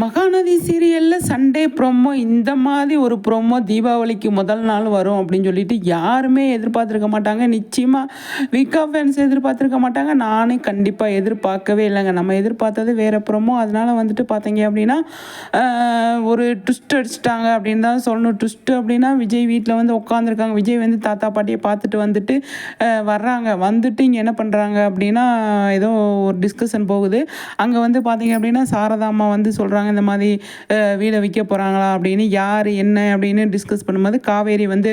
மகாநதி சீரியலில் Sunday promo இந்த மாதிரி ஒரு ப்ரொமோ தீபாவளிக்கு முதல் நாள் வரும் அப்படின்னு சொல்லிட்டு யாருமே எதிர்பார்த்துருக்க மாட்டாங்க. நிச்சயமாக விகா ஃபேன்ஸ் எதிர்பார்த்துருக்க மாட்டாங்க. நானே கண்டிப்பாக எதிர்பார்க்கவே இல்லைங்க. நம்ம எதிர்பார்த்தது வேறு ப்ரொமோ அதனால் வந்துட்டு பார்த்தீங்க அப்படின்னா ஒரு ட்விஸ்ட் அடிச்சிட்டாங்க அப்படின்னு தான் சொல்லணும். ட்விஸ்ட்டு அப்படின்னா விஜய் வீட்டில் வந்து உட்காந்துருக்காங்க விஜய் வந்து தாத்தா பாட்டியை பார்த்துட்டு வந்துட்டு வர்றாங்க. வந்துட்டு இங்கே என்ன பண்ணுறாங்க அப்படின்னா ஏதோ ஒரு டிஸ்கஷன் போகுது. அங்கே வந்து பார்த்தீங்க அப்படின்னா சாரதாம்மா வந்து சொல்கிறாங்க இந்த மாதிரி வீடை விற்க போகிறாங்களா அப்படின்னு யார் என்ன அப்படின்னு டிஸ்கஸ் பண்ணும்போது காவேரி வந்து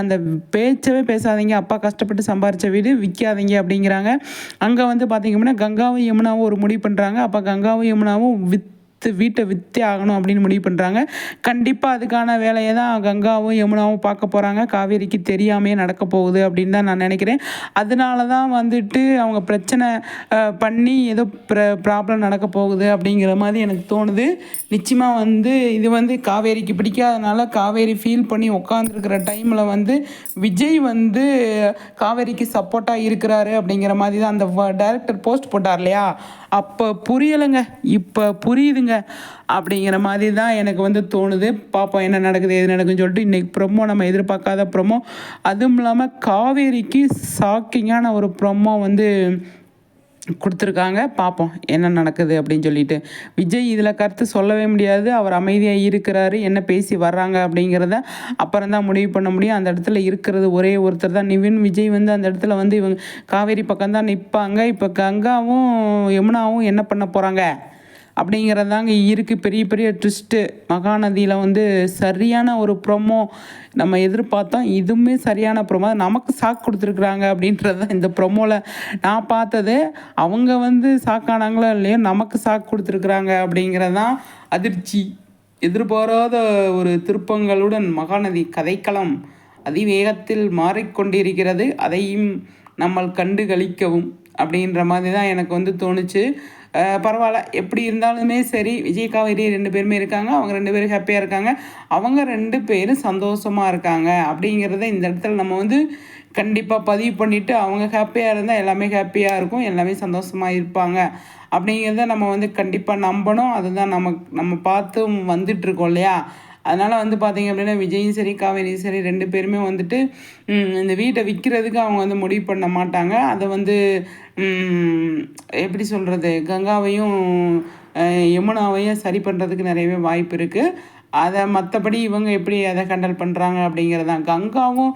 அந்த பேச்சவே பேசாதீங்க அப்பா கஷ்டப்பட்டு சம்பாரித்த வீடு விற்காதீங்க அப்படிங்கிறாங்க. அங்கே வந்து பார்த்தீங்க அப்படின்னா கங்காவும் யமுனாவும் ஒரு முடிவு பண்ணுறாங்க அப்போ கங்காவும் யமுனாவும் வித் விற்று வீட்டை விற்றே ஆகணும் அப்படின்னு முடிவு பண்ணுறாங்க கண்டிப்பாக அதுக்கான வேலையை தான் கங்காவும் யமுனாவும் பார்க்க போகிறாங்க காவேரிக்கு தெரியாமையே நடக்க போகுது அப்படின்னு தான் நான் நினைக்கிறேன். அதனால தான் வந்துட்டு அவங்க பிரச்சனை பண்ணி ஏதோ ப்ர ப்ராப்ளம் நடக்க போகுது அப்படிங்கிற மாதிரி எனக்கு தோணுது. நிச்சயமாக வந்து இது வந்து காவேரிக்கு பிடிக்காதனால காவேரி ஃபீல் பண்ணி உட்காந்துருக்கிற டைமில் வந்து விஜய் வந்து காவேரிக்கு சப்போர்ட்டாக இருக்கிறாரு அப்படிங்கிற மாதிரி தான் அந்த டேரக்டர் போஸ்ட் போட்டார் இல்லையா? அப்போ புரியலைங்க. இப்போ புரியுதுங்க. அப்படிங்கிற மாதிரி தான் எனக்கு வந்து தோணுது. பார்ப்போம் என்ன நடக்குது எது நடக்குதுன்னு சொல்லிட்டு இன்றைக்கி ப்ரொமோ நம்ம எதிர்பார்க்காத ப்ரொமோ அதுவும் இல்லாமல் காவேரிக்கு ஷாக்கிங்கான ஒரு ப்ரொமோ வந்து கொடுத்துருக்காங்க. பார்ப்போம் என்ன நடக்குது அப்படின்னு சொல்லிட்டு. விஜய் இதில் கருத்து சொல்லவே முடியாது. அவர் அமைதியாக இருக்கிறாரு. என்ன பேசி வர்றாங்க அப்படிங்கிறத அப்புறம் தான் முடிவு பண்ண முடியும். அந்த இடத்துல இருக்கிறது ஒரே ஒருத்தர் தான். நிவின் விஜய் வந்து அந்த இடத்துல வந்து இவங்க காவேரி பக்கம் தான் நிற்பாங்க இப்போ கங்காவும் யமுனாவும் என்ன பண்ண போகிறாங்க அப்படிங்கிறதாங்க இருக்குது பெரிய பெரிய ட்விஸ்ட்டு மகாநதியில் வந்து சரியான ஒரு ப்ரொமோ நம்ம எதிர்பார்த்தோம். இதுவுமே சரியான ப்ரொமோ நமக்கு சாக்கு கொடுத்துருக்குறாங்க அப்படின்றது தான் இந்த ப்ரொமோவில் நான் பார்த்தது. அவங்க வந்து சாக்கானாங்களோ இல்லையோ நமக்கு சாக்கு கொடுத்துருக்குறாங்க அப்படிங்கிறது தான் அதிர்ச்சி. எதிர்பாராத ஒரு திருப்பங்களுடன் மகாநதி கதைக்களம் அதிவேகத்தில் மாறிக்கொண்டிருக்கிறது. அதையும் நம்மள் கண்டு கழிக்கவும் அப்படின்ற மாதிரி தான் எனக்கு வந்து தோணுச்சு. பரவாயில்ல. எப்படி இருந்தாலுமே சரி விஜய் காவேரி ரெண்டு பேருமே இருக்காங்க. அவங்க ரெண்டு பேரும் ஹாப்பியாக இருக்காங்க. அவங்க ரெண்டு பேரும் சந்தோஷமாக இருக்காங்க அப்படிங்கிறத இந்த இடத்துல நம்ம வந்து கண்டிப்பாக பதிவு பண்ணிவிட்டு அவங்க ஹாப்பியாக இருந்தால் எல்லாமே ஹாப்பியாக இருக்கும். எல்லாமே சந்தோஷமாக இருப்பாங்க அப்படிங்கிறத நம்ம வந்து கண்டிப்பாக நம்பணும். அதுதான் நம்ம நம்ம பார்த்து வந்துட்டுருக்கோம் இல்லையா? அதனால் வந்து பார்த்தீங்க அப்படின்னா விஜயும் சரி காவேரியும் சரி ரெண்டு பேருமே வந்துட்டு இந்த வீட்டை விற்கிறதுக்கு அவங்க வந்து முடிவு பண்ண மாட்டாங்க. அதை வந்து எப்படி சொல்கிறது கங்காவையும் யமுனாவையும் சரி பண்ணுறதுக்கு நிறையவே வாய்ப்பு இருக்குது அதை மற்றபடி இவங்க எப்படி அதை கண்டல் பண்ணுறாங்க அப்படிங்கிறது தான் கங்காவும்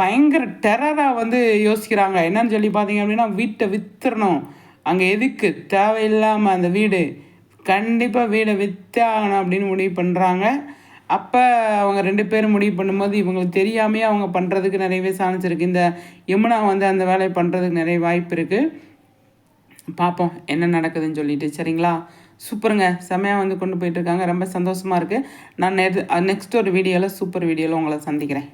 பயங்கர டெரராக வந்து யோசிக்கிறாங்க. என்னன்னு சொல்லி பார்த்தீங்க அப்படின்னா வீட்டை வித்துறணும். அங்கே எதுக்கு? தேவையில்லாமல் அந்த வீடு. கண்டிப்பாக வீடை விற்றே ஆகணும் அப்படின்னு முடிவு பண்ணுறாங்க அப்போ அவங்க ரெண்டு பேரும் முடிவு பண்ணும்போது இவங்களுக்கு தெரியாமையே அவங்க பண்ணுறதுக்கு நிறையவே சான்ஸ் இருக்குது இந்த யமுனா வந்து அந்த வேலையை பண்ணுறதுக்கு நிறைய வாய்ப்பு இருக்குது பார்ப்போம் என்ன நடக்குதுன்னு சொல்லிட்டு. சரிங்களா? சூப்பருங்க. செமையாக வந்து கொண்டு போயிட்டுருக்காங்க ரொம்ப சந்தோஷமாக இருக்குது நான் நெக்ஸ்ட் ஒரு வீடியோவில் சூப்பர் வீடியோவில் உங்களை சந்திக்கிறேன்.